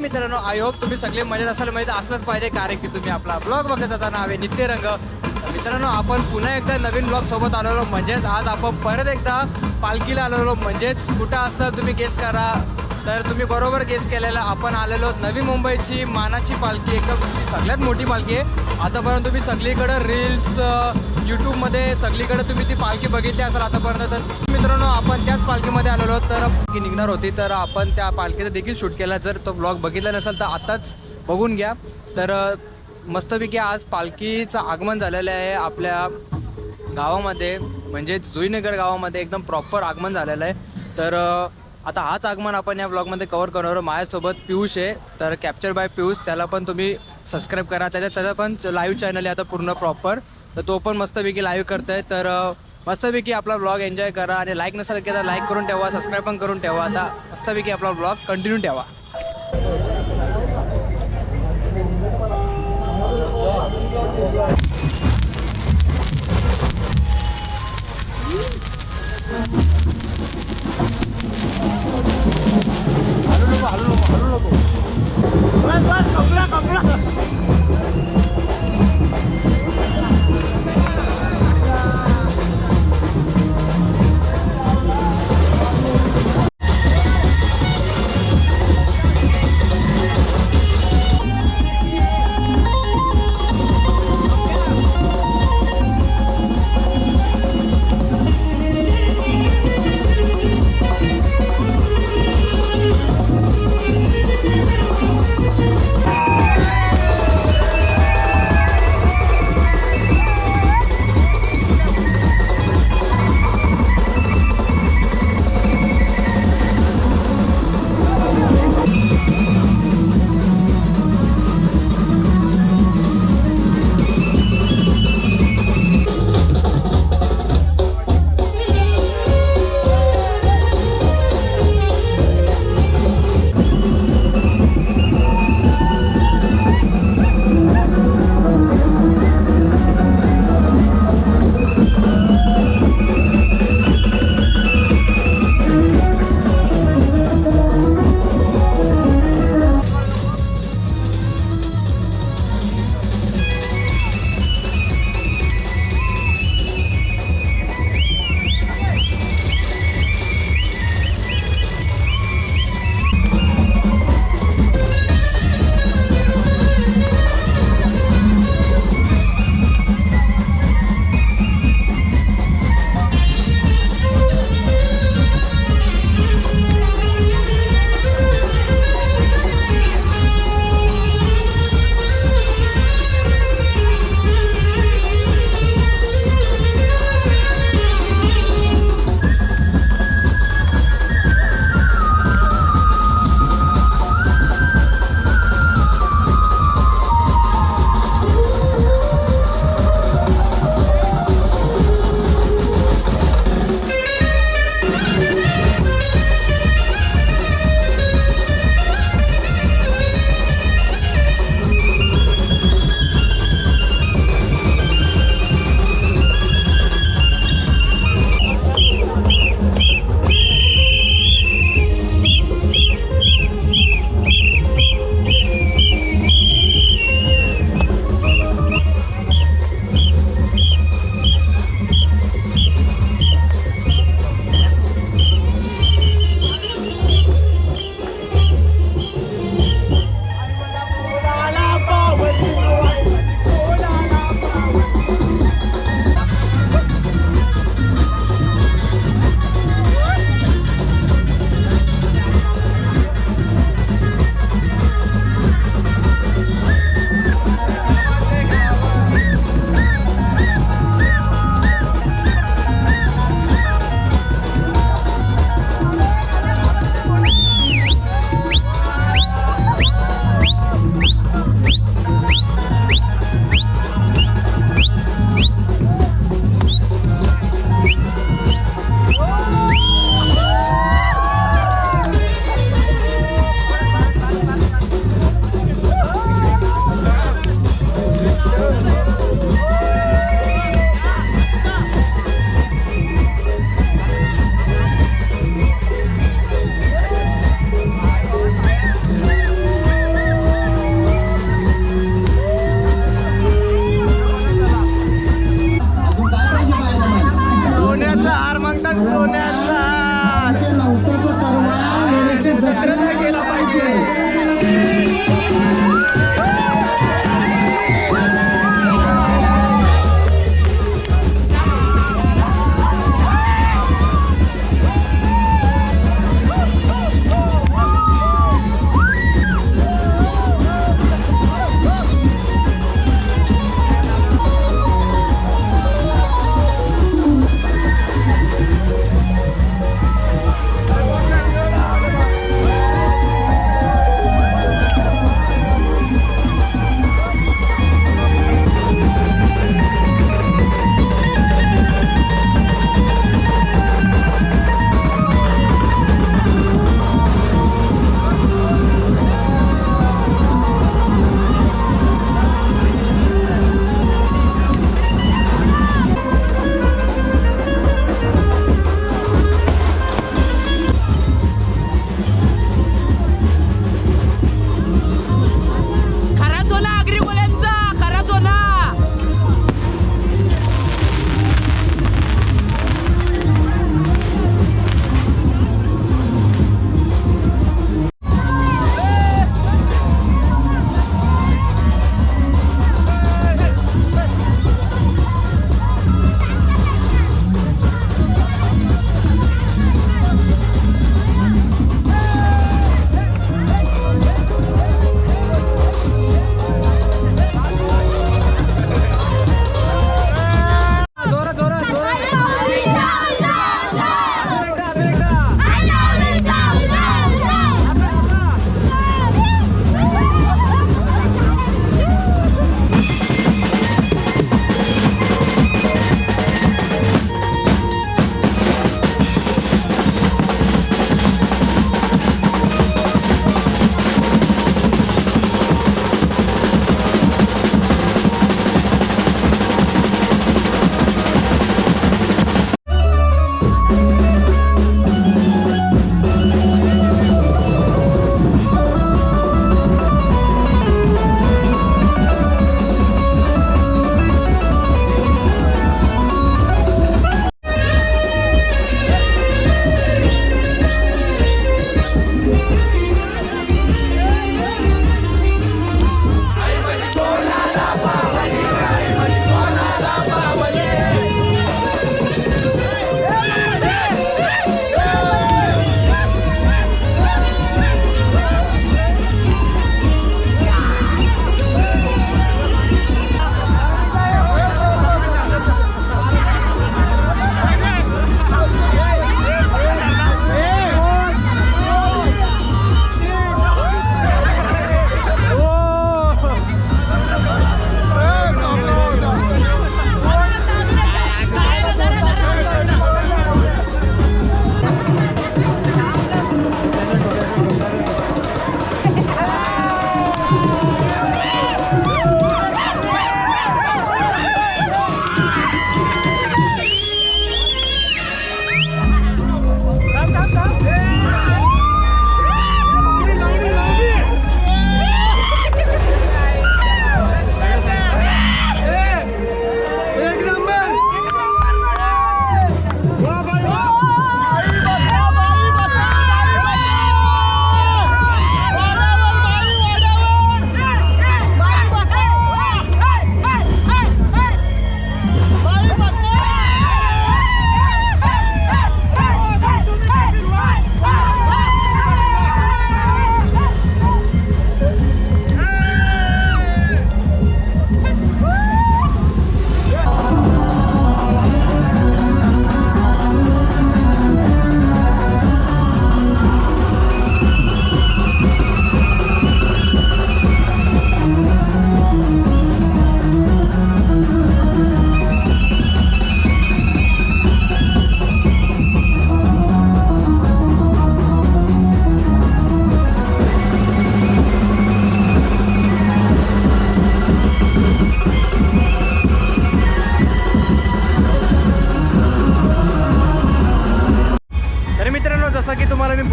मित्रांनो I hope तुम्ही सगळे मजेत असाल. माहिती असलंच पाहिजे. कारण की तुम्ही आपला ब्लॉग बघत असताना हवे नित्य रंग. मित्रांनो आपण पुन्हा एकदा नवीन ब्लॉग सोबत आलेलो म्हणजेच आज आपण परत एकदा पालखीला आलेलो म्हणजेच कुठं असं तुम्ही गेस करा. तर तुम्ही बरोबर गेस केलेलं. आपण आलेलो नवी मुंबईची मानाची पालखी. एकदम ती सगळ्यात मोठी पालखी आहे. आतापर्यंत तुम्ही सगळीकडं रील्स यूट्यूबमध्ये सगळीकडे तुम्ही ती पालखी बघितली असाल आतापर्यंत तर मित्रांनो आपण त्याच पालखीमध्ये आलेलो तर पालखी निघणार होती तर आपण त्या पालखीचा देखील शूट केला. जर तो ब्लॉग बघितला नसेल तर आताच बघून घ्या. तर मस्तपैकी आज पालखीचं आगमन झालेलं आहे आपल्या गावामध्ये. म्हणजे जुईनगर गावामध्ये एकदम प्रॉपर आगमन झालेलं आहे. तर आता हाच आगमन आपण या ब्लॉगमध्ये कवर करणार आहोत. माझ्यासोबत पियुष आहे. तर कॅप्चर बाय पियुष. त्याला पण तुम्ही सबस्क्राईब करा. त्याच्यात त्याचा पण लाईव्ह चॅनल आहे आता पूर्ण प्रॉपर तर तो पण मस्तपैकी लाईव्ह करत आहे तर मस्तपैकी आपला ब्लॉग एन्जॉय करा आणि लाईक नसेल केला लाईक करून ठेवा सबस्क्राईब पण करून ठेवा आता मस्तपैकी आपला ब्लॉग कंटिन्यू ठेवा सोन्याचा हार मागतात सोन्याचा. नवसाचा परवा येण्याच्या जत्रेला गेला पाहिजे.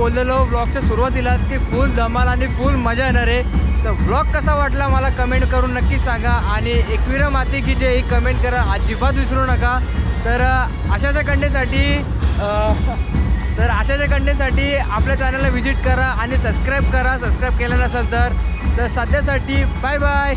बोललेलो ब्लॉगच्या सुरुवातीलाच की फुल धमाल आणि फुल मजा येणार आहे. तर ब्लॉग कसा वाटला मला कमेंट करून नक्की सांगा आणि एकविरा माती की जे एक कमेंट करा अजिबात विसरू नका. तर अशाच्या कंटेसाठी तर अशाच्या कंटेंटसाठी आपल्या चॅनलला व्हिजिट करा आणि सबस्क्राईब करा. सबस्क्राईब केलं नसेल तर तर सध्यासाठी बाय बाय